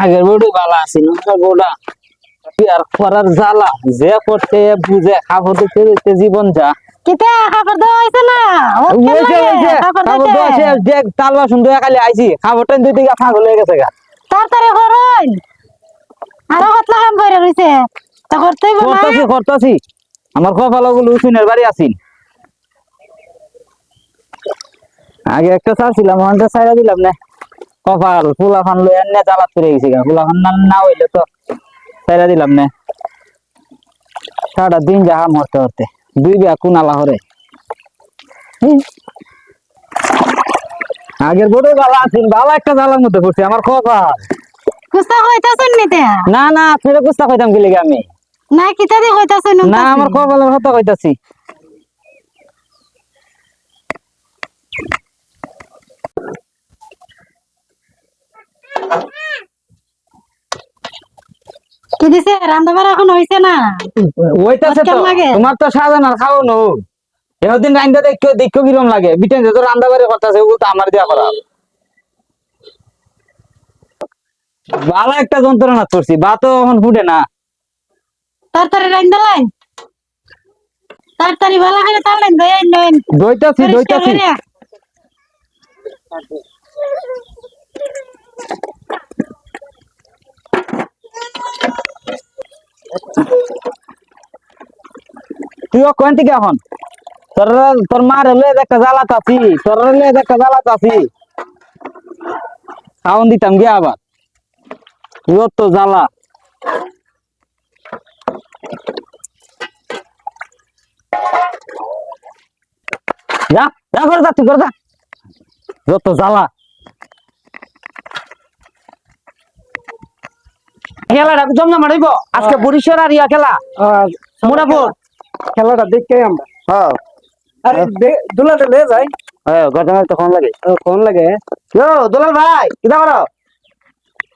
আগের বউটি ভালো আছে নতুন বউটা বিয়ার করার জ্বালা যে করতে বুঝে খাবার দিতে জীবন যা। পাগল হয়ে গেছে তাড়াতাড়ি করুন। আরও কতলা কাম করে রইছে? তা করতেই বল করতেছি করতেছি। আমার কপাল উসুনের বাড়ি আছিন। আগে একটা চাচ্ছিলাম ওখানটা ছাইড়া দিলাম না। কপাল ফুলা খান লই এনে জ্বালাত করে গেছি গা। ফুলা খান না না হইলে তো ছাইড়া দিলাম না। সারাটা দিন যাহা মরতে মরতে দুই বিয়া কোন আলা হরে আগের বড় জ্বালা আছেন ভালো একটা জ্বালার মধ্যে পড়ছি আমার কপাল। কুস্তা হইতাছেন নিতে না না আপনার কুস্তা কইতাম কি লেগে আমি? না কিতা দি হইতাছেন না আমার কপালের কথা কইতাছি। কি দিছে? রান্দাবার এখন হইছে না? ওইটাছে তো? তোমার তো সাজান আর খাও নো এদিন রান্দা দেখো দেখো কিরম লাগে। বিটেন তো রান্দা বাড়ি করতেছে ওগুলো তো আমার দিয়া করা ভালো একটা যন্ত্রণা করছি বা তো এখন ফুটে না। তাড়াতাড়ি রান্দা লাইন তাড়াতাড়ি ভালো করে নইন দইতাছি দইতাছি তুই কোন থেকে এখন? তোর তোর মার হলে একটা জ্বালা চাচ্ছি তোর হলে একটা জ্বালা চাচ্ছি খাওন দিতাম গিয়ে আবার। যত জ্বালা। যা যা করে যা, তুই করে যা। যত জ্বালা। খেলাটা জমনা মারিব আজকে বরিশার আর ইয়া খেলা। মুরাপুর। খেলাটা দেখতে আমরা হ্যাঁ। আরে দুলাটা লে যাই হ্যাঁ ঘটনা তো কম লাগে। কোন লাগে? দুলাল ভাই কিদা করো?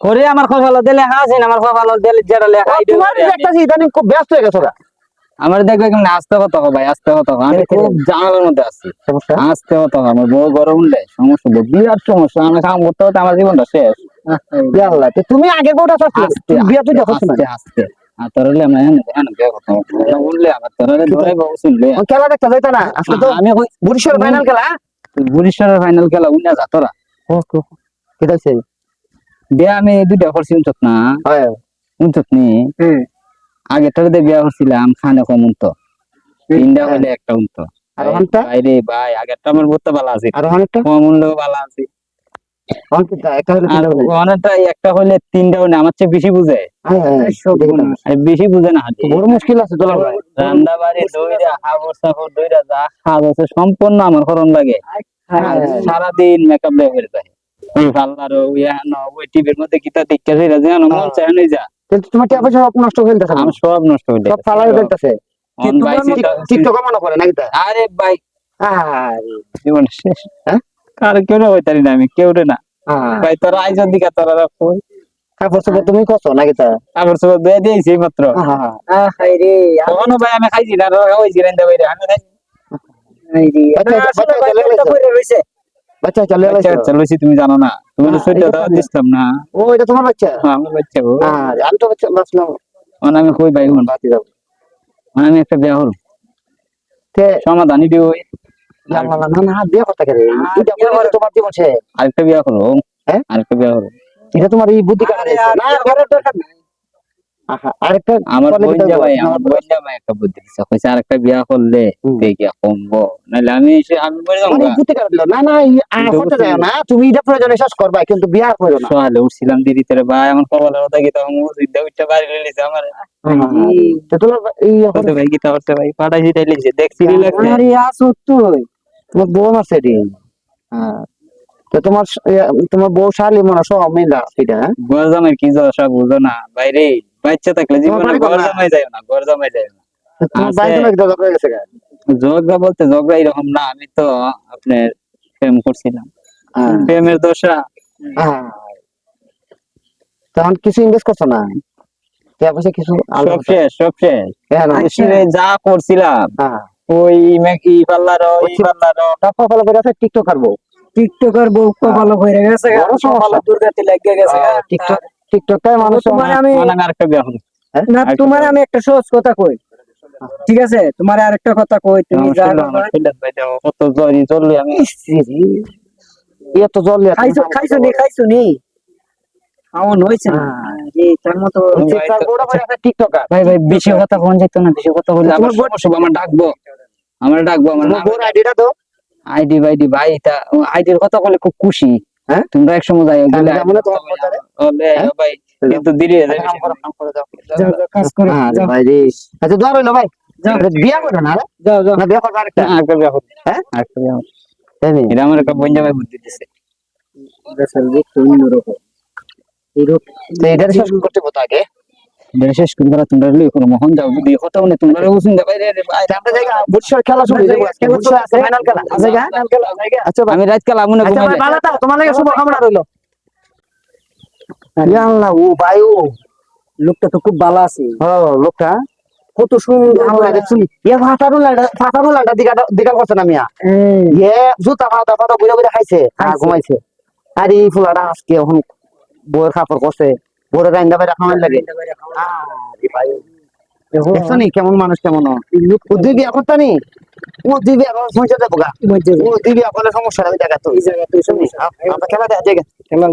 ওরে আমার কপাল দিলে হাসিন আমার কপাল দিলে যেটা লেখা তোমার দেখতাছি ইদানিং খুব ব্যস্ত হয়ে গেছো আমার দেখবে কেমন আস্তে কও ভাই আস্তে কও। আমি খুব জানালার মধ্যে আছি। সমস্যা? আস্তে কও। আমার বউ গরম উঠলে সমস্যা বিরাট সমস্যা। আমি কাম করতে করতে আমার জীবনটা শেষ। আল্লাহ তো তুমি আগে চাচ্ছ বিয়া দেখো আস্তে আস্তে। খেলা দেখতে যাইতা না? আজকে তো আমি ফাইনাল খেলা বরিশালের ফাইনাল খেলা উন্না যা তোরা। কি দেখছে? বিয়া আমি দুইটা করছি না। হয়। নি। দিয়ে বিয়া করছিলাম খানে কম উন্ত তিনটা হইলে একটা উন্ত আর? বাইরে ভাই আগেরটা আমার বুঝতে ভালো আছে। আর কম উঠলেও ভালো আছে। একটা হলে তিনটা হইলে আমার চেয়ে বেশি বুঝে। হ্যাঁ হ্যাঁ আর বেশি বুঝে না বড় মুশকিল আছে তোলা ভাই। রান্না বাড়ি দইরা হাবর সাবর দইরা যা খাওয়া যাচ্ছে সম্পূর্ণ আমার করণ লাগে। সারাদিন মেকআপ ফেলে যায় ওই পাল্লার ওই ওই টিভির মধ্যে কিতা দেখতে সেটা যেন মন চায় না যা। কিন্তু তোমার টাকা সব নষ্ট হয়ে আমার সব নষ্ট সব ফালাই টিকটক মনে করে নাকি আরে ভাই। আরে। জীবন শেষ। হ্যাঁ? কার কেউ না হইতারি না আমি কেউ না। হ্যাঁ। ভাই তোরা আইজন দিকা তোরা কই কাপড় চোপড় তুমি কত নাকি তা আবার সব দিয়ে দিয়েছি মাত্র। হ্যাঁ ভাই আমি খাইছি না তোরা খাওয়াইছি রান্দা বাইরে আমি খাইছি। বাচ্চা চলে তুমি জানো না। তুমি তো হ্যাঁ, সইটা দাও দিছিলাম না। ও এটা তোমার বাচ্চা? হ্যাঁ, আমার বাচ্চা হ্যাঁ আমি তো বাচ্চা বাঁচলাম। মানে আমি কই ভাই হুন? বাতি যাব। মানে আমি একটা বিয়া হল। তে সমাধানই দিও না না না না বিয়ে কথা করে এটা বিয়ে করে তোমার জীবন সে আরেকটা বিয়া করো হ্যাঁ? আরেকটা বিয়া করো এটা তোমার এই বুদ্ধি কারণে না ঘরের দরকার নাই। আহা, আরেকটা আমার করলে বোন কি জামাই করব? আমার বোন একটা বুদ্ধি দিছে। আরেকটা বিয়া করলে দেখিয়া কমবো। নাহলে আমি আমি মরে যাব বুদ্ধি না না এই আ, এটা করতে বুদ্ধি। না। তুমি এটা প্রয়োজনে শেষ করবা কিন্তু বিয়ে আর করো না। সকালে উঠছিলাম দিদি তোরে ভাই আমার কপালের কথা উঠতে বাড়ি লিছে আমার। তো তোমার এই ভাই গীতা উঠতে ভাই পাঠাইছি দেখছি লাগছে আরে আসো তুই। তোমার বউ আছে রে হ্যাঁ। তো তোমার তোমার বউ শালি মনে সব মিলা সেটা হ্যাঁ? জামাই কি বুঝো না। বাইরে বাচ্চা থাকলে জীবনে যায় না যায় হয়ে বলতে এরকম না আমি তো আপনার প্রেম করছিলাম। হ্যাঁ। প্রেমের দশা। হ্যাঁ। তখন কিছু ইনভেস্ট করছ না? কিছু সব শেষ সব শেষ। হ্যাঁ না। আসলে যা করছিলাম হ্যাঁ। ওই মেক পাল্লার ওই পাল্লার টাকা ফলো করে আছে টিকটক করব টিকটকার বউ কপাল হয়ে গেছে। কপালে দুর্গাতি লাগিয়ে গেছে। টিকটক টিকটকে মানুষ আমি মানে হলো না তোমার। আমি একটা সহজ কথা কই। ঠিক আছে? তোমার আরেকটা কথা কই তুমি কত জরি চললে আমি এত জল খাইছো খাইছো নি? খাইছো নি? হ্যাঁ। তার মতো করে বলে টিকটকার। ভাই ভাই বেশি কথা কোন যেত না বেশি কথা বললে আমার ডাকবো। আমার ডাকবো আমার বোর আইডিটা দাও। আইডি বাইডি ভাই তা আইডির কথা বলে খুব খুশি। হ্যাঁ? তোমরা এক সময় যাই? বলে ভাই কিন্তু দেরি হয়ে করো করে যাও যাও কাজ করে যাও। ভাই রে। আচ্ছা দোয়া রইল ভাই। এটা বিয়া করো না রে? যাও যাও। না বিয়া করবে আরেকটা। না, আরেকটা বিয়া করব। হ্যাঁ? আরেকটা বিয়া নি? এটা আমার একটা বন্ধু ভাই বুদ্ধি দিছে। এটা শেষ করতে হতো আগে। শেষ করে তারা তোমরা লই করো মোহন যাও যদি তোমরা উসুন দে আমরা জায়গা বুটশর খেলা শুরু হয়ে বুটশর আছে ফাইনাল খেলা। ফাইনাল খেলা জায়গা? আচ্ছা আমি রাত কাল আমনে আচ্ছা ঘুমাই। ভালো থাও তোমার লাগে শুভ কামনা রইল। ইয়া আল্লাহ ও ভাই ও। লোকটা তো খুব ভালো আছে। লোকটা? কত সুন্দর আল্লাহ রে শুনি। ইয়া ফাটারু লাডা ফাটারু লাডা দিগা দিগা করছে না মিয়া? ইয়ে জুতা ফাটা ফাটা বুড়া বুড়া খাইছে। আর ঘুমাইছে। আর এই ফুলাটা আজকে এখন বউয়ের খাপড় করছে বউয়ের রাইন্দা বাইরে খাওয়ার লাগে? দেখছ নি কেমন মানুষ কেমন? ও? দুই বিয়া করতা নি? ও দুই বিয়া পৌঁছে যাব গা। ও দুই বিয়া করলে সমস্যা দেখা তো সমস্যা। খেলা দেখা খেলা